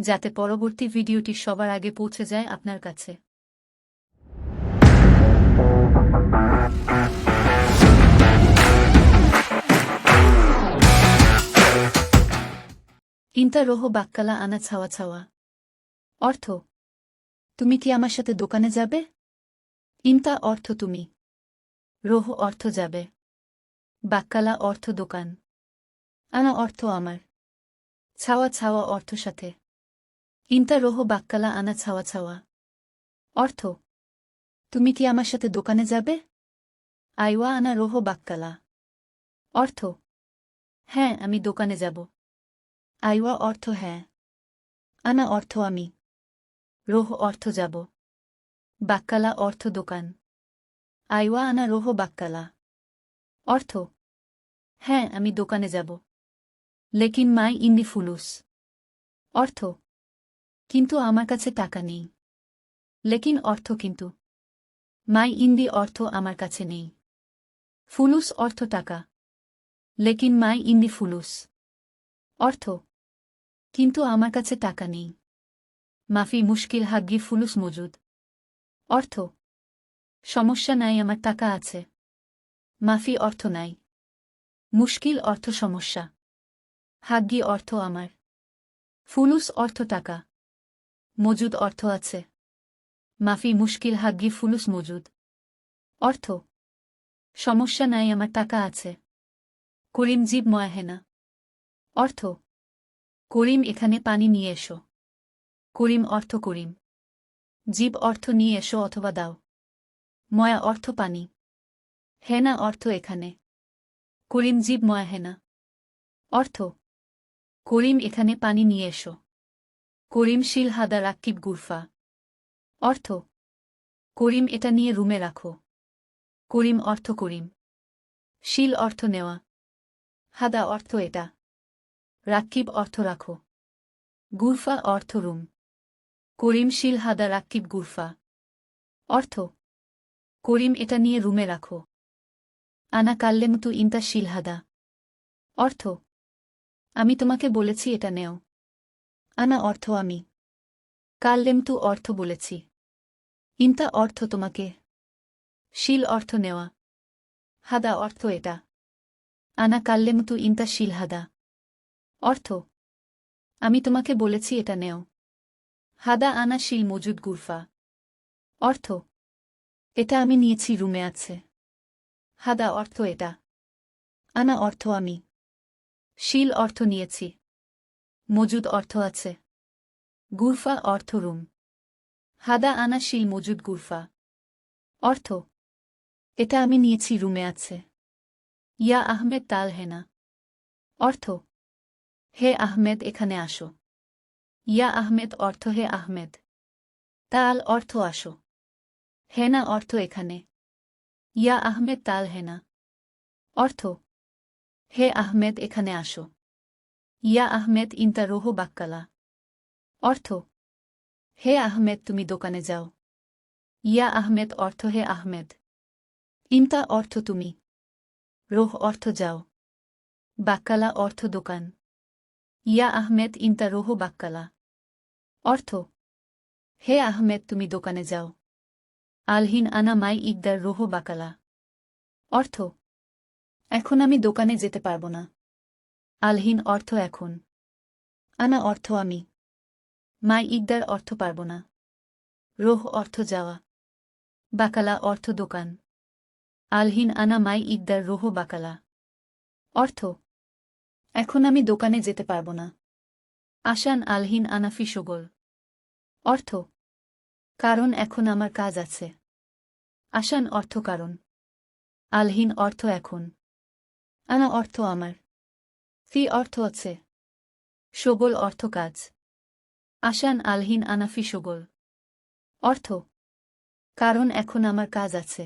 যাতে পরবর্তী ভিডিওটি সবার আগে পৌঁছে যায় আপনার কাছে। ইন্তা রোহ বাক্কালা আনা ছাওয়া ছাওয়া। অর্থ, তুমি কি আমার সাথে দোকানে যাবে? ইন্তা অর্থ, তুমি। রোহ অর্থ, যাবে। বাক্কালা অর্থ, দোকান। আনা অর্থ, আমার। ছাওয়া ছাওয়া অর্থ, সাথে। ইন্তা রোহ বাক্কালা আনা ছাওয়া ছাওয়া। অর্থ, তুমি কি আমার সাথে দোকানে যাবে? আইওয়া আনা রোহ বাক্কালা। অর্থ হ্যাঁ আমি দোকানে যাব। আইওয়া অর্থ হ্যাঁ। আনা অর্থ, আমি। রোহ অর্থ, যাব। বাক্কালা অর্থ, দোকান। আইওয়া আনা রোহ বাক্কালা। অর্থ হ্যাঁ আমি দোকানে যাব। লেকিন মাই ইন্দি ফুলুস। অর্থ কিন্তু আমার কাছে টাকা নেই। লেকিন অর্থ কিন্তু। মাই ইন্দি অর্থ আমার কাছে নেই। ফুলুস অর্থ টাকা। লেকিন মাই ইন্দি ফুলুস। অর্থ। কিন্তু আমার কাছে টাকা নেই। মাফি মুশকিল হাগ্গি ফুলুস মজুদ। অর্থ। সমস্যা নাই, আমার টাকা আছে। মাফি অর্থ নাই। মুশকিল অর্থ সমস্যা। হাগ্গি অর্থ আমার। ফুলুস অর্থ টাকা। মজুদ অর্থ আছে। মাফি মুশকিল হাগ্গি ফুলুস মজুদ। অর্থ, সমস্যা নাই, আমার টাকা আছে। করিম জীব ময়াহেনা। অর্থ, করিম এখানে পানি নিয়ে এসো। করিম অর্থ করিম। জীব অর্থ নিয়ে এসো অথবা দাও। ময়া অর্থ পানি। হেনা অর্থ এখানে। করিম জীব ময়া হেনা অর্থ, করিম এখানে পানি নিয়ে এসো। করিম শিল হাদা রাক্কিব গুরফা। অর্থ, করিম এটা নিয়ে রুমে রাখো। করিম অর্থ করিম। শিল অর্থ নেওয়া। হাদা অর্থ এটা। রাক্কিব অর্থ রাখো। গুরফা অর্থ রুম। করিম শিল হাদা রাক্কিব গুরফা। অর্থ, করিম এটা নিয়ে রুমে রাখো। আনা কাল্লেমতু ইন্তা শিল হাদা। অর্থ, আমি তোমাকে বলেছি এটা নেও। আনা অর্থ আমি। কাল্লেমতু অর্থ বলেছি। ইন্তা অর্থ তোমাকে। শিল অর্থ নেওয়া। হাদা অর্থ এটা। আনা কাল্লেমতু ইন্তা শিল হাদা। অর্থ, আমি তোমাকে বলেছি এটা নেও। হাদা আনা শিল মজুদ গুরফা। অর্থ, এটা আমি নিয়েছি রুমে আছে। হাদা অর্থ এটা। আনা অর্থ আমি। শিল অর্থ নিয়েছি। মজুদ অর্থ আছে। গুরফা অর্থ রুম। হাদা আনা শিল মজুদ গুরফা। অর্থ, এটা আমি নিয়েছি রুমে আছে। ইয়া আহমেদ তাল হেনা অর্থ, হে আহমেদ এখানে আসো। ইয়া আহমেদ অর্থ হে আহমেদ। তাল অর্থ আসো। হেনা অর্থ এখানে। ইয়া আহমেদ তাল হেনা অর্থ, হে আহমেদ এখানে আসো। ইয়া আহমেদ ইন্তা রোহ বাক্কালা। অর্থ, হে আহমেদ, তুমি দোকানে যাও। ইয়া আহমেদ অর্থ, হে আহমেদ। ইন্তা অর্থ, তুমি। রোহ অর্থ, যাও। বাক্কালা অর্থ, দোকান। ইয়া আহমেদ ইন্তা রোহ বাক্কালা। অর্থ, হে আহমেদ, তুমি দোকানে যাও। আলহিন আনা মাই ইকদার রোহ বাকালা অর্থ, এখন আমি দোকানে যেতে পারব না। আলহিন অর্থ এখন। আনা অর্থ আমি। মাই ইকদার অর্থ পারব না। রোহ অর্থ যাওয়া। বাকালা অর্থ দোকান। আলহীন আনা মাই ইকদার রোহ বাকালা। অর্থ, এখন আমি দোকানে যেতে পারব না। আশান আলহীন আনা সগোল অর্থ, কারণ এখন আমার কাজ আছে। আশান অর্থ কারণ। আলহীন অর্থ এখন। আনা অর্থ আমার। ফি অর্থ আছে সবল অর্থ কাজ। আশান আলহিন আনাফি সবল অর্থ, কারণ এখন আমার কাজ আছে।